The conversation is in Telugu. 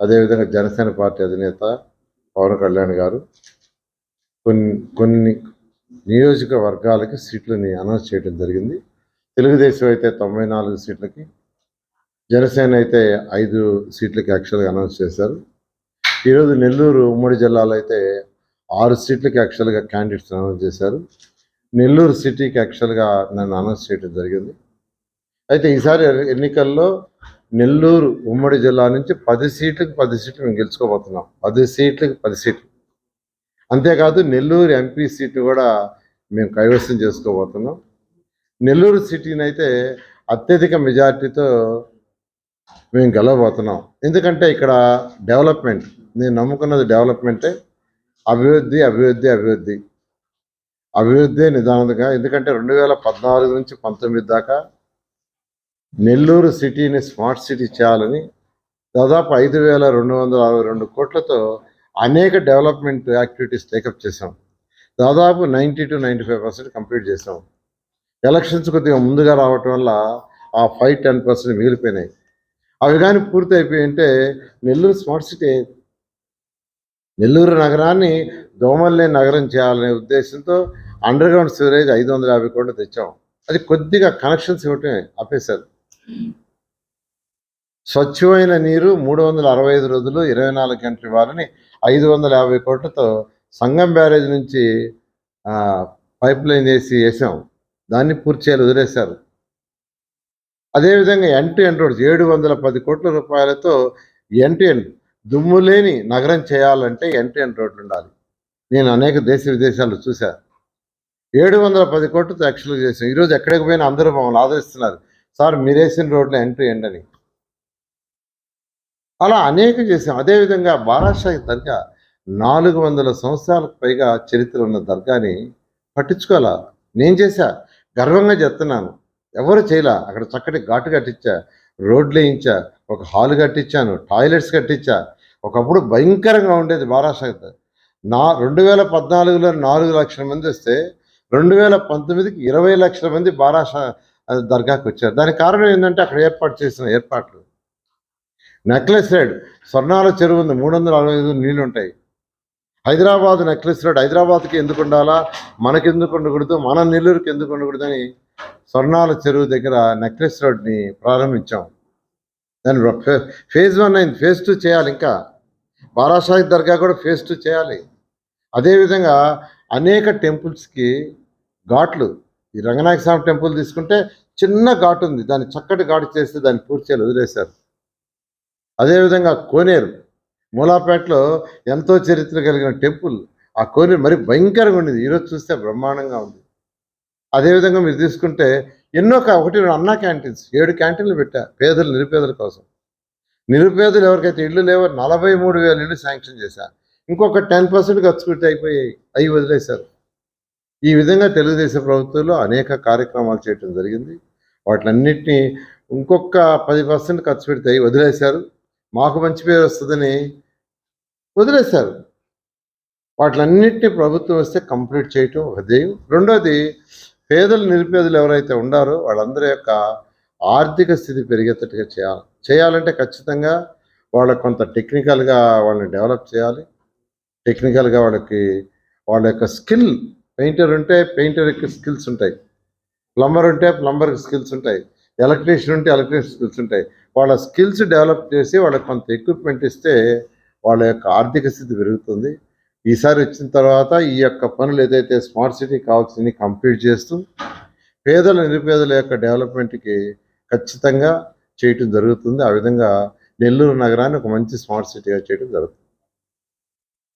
అదేవిధంగా జనసేన పార్టీ అధినేత పవన్ కళ్యాణ్ గారు కొన్ని కొన్ని నియోజకవర్గాలకి సీట్లని అనౌన్స్ చేయడం జరిగింది. తెలుగుదేశం అయితే తొంభై నాలుగు సీట్లకి జనసేన అయితే ఐదు సీట్లకి యాక్చువల్గా అనౌన్స్ చేశారు. ఈరోజు నెల్లూరు ఉమ్మడి జిల్లాలో అయితే ఆరు సీట్లకి యాక్చువల్గా క్యాండిడేట్స్ అనౌన్స్ చేశారు. నెల్లూరు సిటీకి యాక్చువల్గా నన్ను అనౌన్స్ చేయడం జరిగింది. అయితే ఈసారి ఎన్నికల్లో నెల్లూరు ఉమ్మడి జిల్లా నుంచి పది సీట్లకు పది సీట్లు మేము గెలుచుకోబోతున్నాం. పది సీట్లకు పది సీట్లు. అంతేకాదు నెల్లూరు ఎంపీ సీటు కూడా మేము కైవసం చేసుకోబోతున్నాం. నెల్లూరు సిటీని అయితే అత్యధిక మెజార్టీతో మేము గెలవబోతున్నాం. ఎందుకంటే ఇక్కడ డెవలప్మెంట్ నేను నమ్ముకున్నది డెవలప్మెంటే. అభివృద్ధి అభివృద్ధి అభివృద్ధి. అభివృద్ధి నిదానంగా ఎందుకంటే రెండు వేల పద్నాలుగు నుంచి పంతొమ్మిది దాకా నెల్లూరు సిటీని స్మార్ట్ సిటీ చేయాలని దాదాపు ఐదు వేల రెండు వందల అరవై రెండు కోట్లతో అనేక డెవలప్మెంట్ యాక్టివిటీస్ టేకప్ చేసాం దాదాపు ninety to ninety five percent complete చేసాం ఎలక్షన్స్ కొద్దిగా ముందుగా రావటం వల్ల ఆ ఫైవ్ టెన్ పర్సెంట్ మిగిలిపోయినాయి. అవి కానీ పూర్తి అయిపోయి ఉంటే నెల్లూరు స్మార్ట్ సిటీ నెల్లూరు నగరాన్ని దోమల్లేని నగరం చేయాలనే ఉద్దేశంతో అండర్ గ్రౌండ్ సివరేజ్ ఐదు వందల యాభై కోట్లు తెచ్చాం. అది కొద్దిగా కనెక్షన్స్ ఇవ్వటమే ఆపేశారు. స్వచ్ఛమైన నీరు మూడు వందల అరవై ఐదు రోజులు ఇరవై నాలుగు గంటలు ఇవ్వాలని ఐదు వందల యాభై కోట్లతో సంగం బ్యారేజ్ నుంచి పైప్ లైన్ వేసి వేసాం. దాన్ని పూర్తి చేయాలి వదిలేశారు. అదేవిధంగా ఎన్ టు ఎన్ రోడ్స్ ఏడు వందల పది కోట్ల రూపాయలతో ఎన్ టు ఎన్ దుమ్ము లేని నగరం చేయాలంటే ఎన్ టు ఎన్ రోడ్లు ఉండాలి. నేను అనేక దేశ విదేశాలు చూశాను ఏడు వందల పది కోట్లతో యాక్చువల్గా చేసాం ఈరోజు ఎక్కడికి పోయినా అందరూ మమ్మల్ని ఆదరిస్తున్నారు. సార్ మీరేసిన రోడ్లో ఎంట్రీ ఎండని అలా అనేక చేసాం అదేవిధంగా బారాషాహి దర్గా నాలుగు వందల సంవత్సరాలకు పైగా చరిత్ర ఉన్న దర్గాని పట్టించుకోవాలా? నేను చేశా. గర్వంగా చెప్తున్నాను. ఎవరు చేయలా? అక్కడ చక్కటి ఘాటు కట్టించా. రోడ్లు వేయించా. ఒక హాల్ కట్టించాను. టాయిలెట్స్ కట్టించా. ఒకప్పుడు భయంకరంగా ఉండేది బారాషాహి నా రెండు వేల పద్నాలుగులో నాలుగు లక్షల మంది వస్తే రెండు వేల పంతొమ్మిదికి ఇరవై లక్షల మంది బారాషా దర్గాకి వచ్చారు. దానికి కారణం ఏంటంటే అక్కడ ఏర్పాటు చేసిన ఏర్పాట్లు. నెక్లెస్ రోడ్ స్వర్ణాల చెరువు ఉంది మూడు వందల అరవై ఐదు నీళ్ళు ఉంటాయి హైదరాబాద్ నెక్లెస్ రోడ్ హైదరాబాద్కి ఎందుకు ఉండాలా? మనకి ఎందుకు ఉండకూడదు? మన నెల్లూరుకి ఎందుకు ఉండకూడదని స్వర్ణాల చెరువు దగ్గర నెక్లెస్ రోడ్ని ప్రారంభించాం. దాని ఫే- ఫేజ్ వన్ అయింది ఫేజ్ టూ చేయాలి ఇంకా. బారాషాహి దర్గా కూడా ఫేజ్ టూ చేయాలి. అదేవిధంగా అనేక టెంపుల్స్కి ఘాట్లు ఈ రంగనాయక స్వామి టెంపుల్ తీసుకుంటే చిన్న ఘాటు ఉంది. దాన్ని చక్కటి ఘాటు చేస్తే దాన్ని పూర్తి వదిలేశారు. అదేవిధంగా కోనేరు. మూలాపేటలో ఎంతో చరిత్ర కలిగిన టెంపుల్. ఆ కోనేరు మరి భయంకరంగా ఉండేది. ఈరోజు చూస్తే బ్రహ్మాండంగా ఉంది. అదేవిధంగా మీరు తీసుకుంటే ఎన్నో ఒకటి రెండు అన్నా క్యాంటీన్స్. ఏడు క్యాంటీన్లు పెట్టా పేదలు నిరుపేదల కోసం. నిరుపేదలు ఎవరికైతే ఇళ్ళు లేవో నలభై మూడు వేల ఇళ్ళు శాంక్షన్ చేశారు ఇంకొక టెన్ పర్సెంట్ ఖర్చు పెట్టి అయిపోయాయి. అవి వదిలేశారు. ఈ విధంగా తెలుగుదేశం ప్రభుత్వంలో అనేక కార్యక్రమాలు చేయటం జరిగింది. వాటిలన్నింటినీ ఇంకొక పది పర్సెంట్ ఖర్చు పెడితే వదిలేశారు. మాకు మంచి పేరు వస్తుందని వదిలేశారు. వాటిలన్నింటినీ ప్రభుత్వం వస్తే కంప్లీట్ చేయటం ఒక ధ్యేయం. రెండోది పేదలు నిరుపేదలు ఎవరైతే ఉండారో వాళ్ళందరి యొక్క ఆర్థిక స్థితి పెరిగేటట్టుగా చేయాలి. చేయాలంటే ఖచ్చితంగా వాళ్ళకు కొంత టెక్నికల్గా వాళ్ళని డెవలప్ చేయాలి. టెక్నికల్గా వాళ్ళకి వాళ్ళ యొక్క స్కిల్ పెయింటర్ ఉంటే పెయింటర్కి స్కిల్స్ ఉంటాయి. ప్లంబర్ ఉంటే ప్లంబర్ స్కిల్స్ ఉంటాయి. ఎలక్ట్రీషియన్ ఉంటే ఎలక్ట్రీషియన్ స్కిల్స్ ఉంటాయి. వాళ్ళ స్కిల్స్ డెవలప్ చేసి వాళ్ళకి కొంత ఎక్విప్మెంట్ ఇస్తే వాళ్ళ యొక్క ఆర్థిక స్థితి పెరుగుతుంది. ఈసారి వచ్చిన తర్వాత ఈ యొక్క పనులు ఏదైతే స్మార్ట్ సిటీ కావాల్సినవి కంప్లీట్ చేస్తూ పేదల నిరుపేదల యొక్క డెవలప్మెంట్కి ఖచ్చితంగా చేయటం జరుగుతుంది. ఆ విధంగా నెల్లూరు నగరాన్ని ఒక మంచి స్మార్ట్ సిటీగా చేయడం జరుగుతుంది.